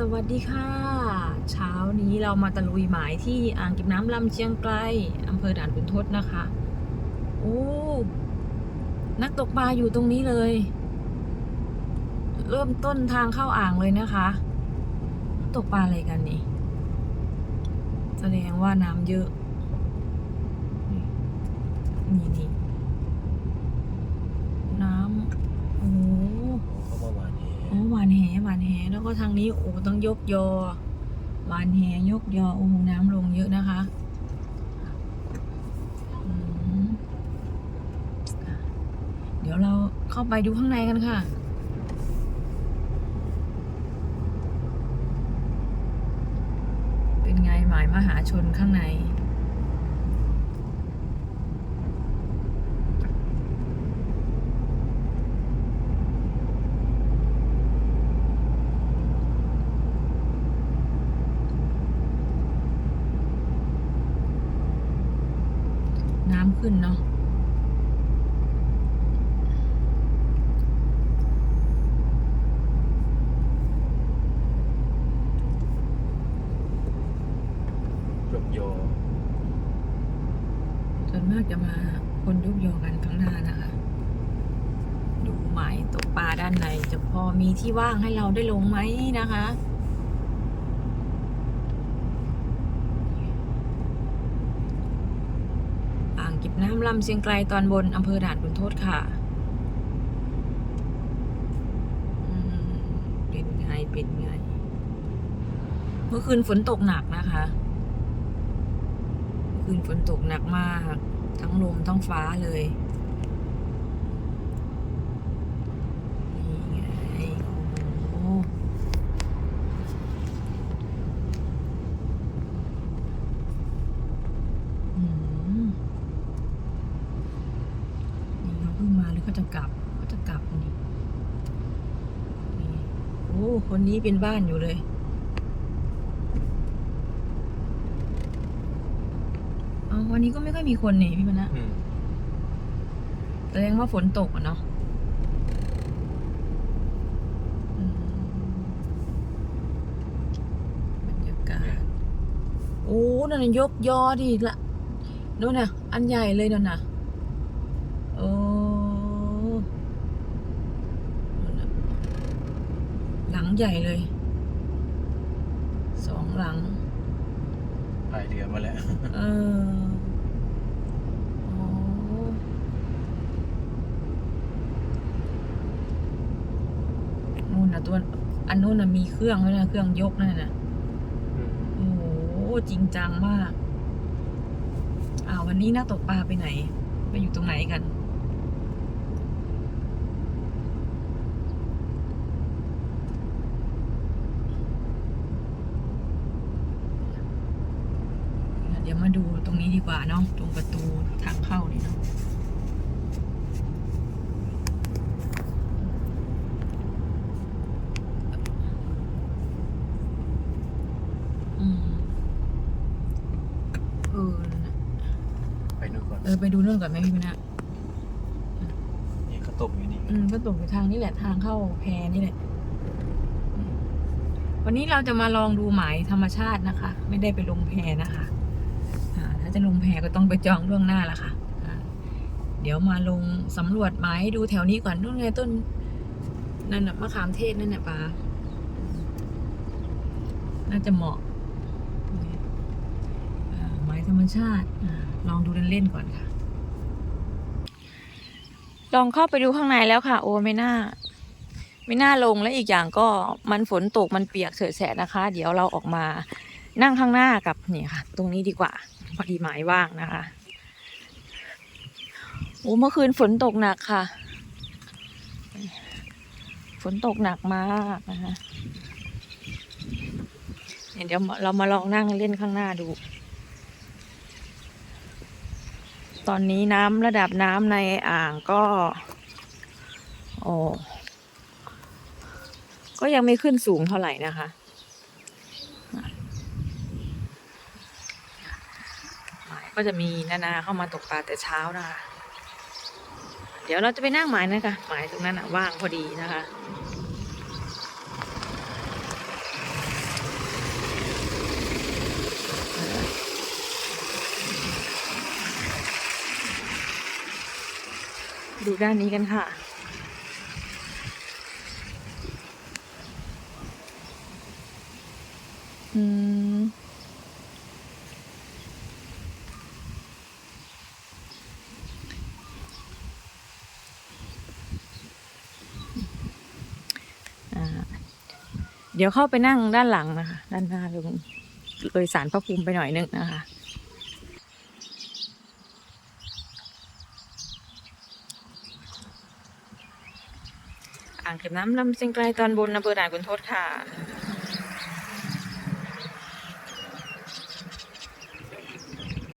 สวัสดีค่ะ เช้านี้เรามาตะลุยหมายที่อ่างเก็บน้ำลำเชียงไกลอำเภอด่านขุนทดนะคะ โอ้นักตกปลาอยู่ตรงนี้เลย เริ่มต้นทางเข้าอ่างเลยนะคะ ตกปลาอะไรกันนี่ แสดงว่าน้ำเยอะ นี่นี่น้ำโอ้ เขามาหวานแห โอ้หวานแหหวาน แหแล้วก็ทางนี้โอ้ต้องยกยอหวานแหยกยอโอ้น้ำลงเยอะนะคะเดี๋ยวเราเข้าไปดูข้างในกันค่ะเป็นไงหมายมหาชนข้างใน น้ำขึ้นเนาะยกโยส่วนมากจะมาคนยกยอกันข้างหน้านะคะ ดูหมายตกปลาด้านในจะพอมีที่ว่างให้เราได้ลงไหมนะคะ อ่างเก็บ น้ำลำเชียงไกลตอนบนอำเภอด่านขุนทษค่ะเป็นไงเป็นไง เมื่อคืนฝนตกหนักนะคะเมื่อคืนฝนตกหนักมาก ทั้งลมทั้งฟ้าเลย นี่ไง โอ้โหอืมนี่เขาเพิ่งมาหรือเขาจะกลับเขาจะกลับนี่นี่โอ้ คนนี้เป็นบ้านอยู่เลย เอาวันนี้ก็ไม่ค่อยมีคนนี่พี่มณะอืมแสดงว่าฝนตกอะเนาะอืมบรรยากาศ โอ้ นั่นนะยกยอดิละนู่นน่ะอันใหญ่เลยนั่นน่ะ โอ้นั่นน่ะ หลังใหญ่เลย สองหลังพายเรือมาแล้วเออโอ้นู่นนะตัวอันนู้นน่ะมีเครื่องด้วยนะเครื่องยกนั่นน่ะโอ้โหจริงจังมาก อ่าวันนี้นักตกปลาไปไหน ไปอยู่ตรงไหนกัน เดี๋ยวมาดูตรงนี้ดีกว่าเนาะตรงประตูทางเข้านี่เนาะอืมเออนั่นน่ะไปนู่นก่อนเออไปดูนู่นก่อนไหมพี่มนะนี่เขาตกอยู่นี่อืมก็ตกอยู่ทางนี้แหละทางเข้าแพนี่แหละอืมวันนี้เราจะมาลองดูหมายธรรมชาตินะคะ ไม่ได้ไปลงแพนะคะอ่าถ้า จะลงแพก็ต้องไปจองล่วงหน้าละค่ะ เดี๋ยวมาลงสำรวจหมายดูแถวนี้ก่อนนู่นไงต้นนั่นน่ะมะขามเทศนั่นน่ะปลาน่าจะเหมาะอ่าหมายธรรมชาติลองดูเล่นๆก่อนค่ะ ลองเข้าไปดูข้างในแล้วค่ะ โอ้ไม่น่า ไม่น่าลงและอีกอย่างก็มันฝนตกมันเปียกเฉอะแฉะนะคะ เดี๋ยวเราออกมานั่งข้างหน้ากับนี่ค่ะ ตรงนี้ดีกว่า พอดีหมายว่างนะคะ โอ้เมื่อคืนฝนตกหนักค่ะ ฝนตกหนักมากนะคะเนี่ยเดี๋ยวเรามาลองนั่งเล่นข้างหน้าดู ตอนนี้น้ำระดับน้ำในอ่างก็ โอ้ก็ยังไม่ขึ้นสูงเท่าไหร่นะคะ ก็จะมีนานาเข้ามาตกปลาแต่เช้านะคะ เดี๋ยวเราจะไปนั่งหมายนะคะหมายตรงนั้นว่างพอดีนะคะดูด้านนี้กันค่ะ อืม เดี๋ยวเข้าไปนั่งด้านหลังนะคะ ด้านหน้าเลยเลยสารพระภูมิไปหน่อยนึงนะคะอ่างเก็บน้ำลำเชียงไกลตอนบนอำเภอด่านขุนทดค่ะ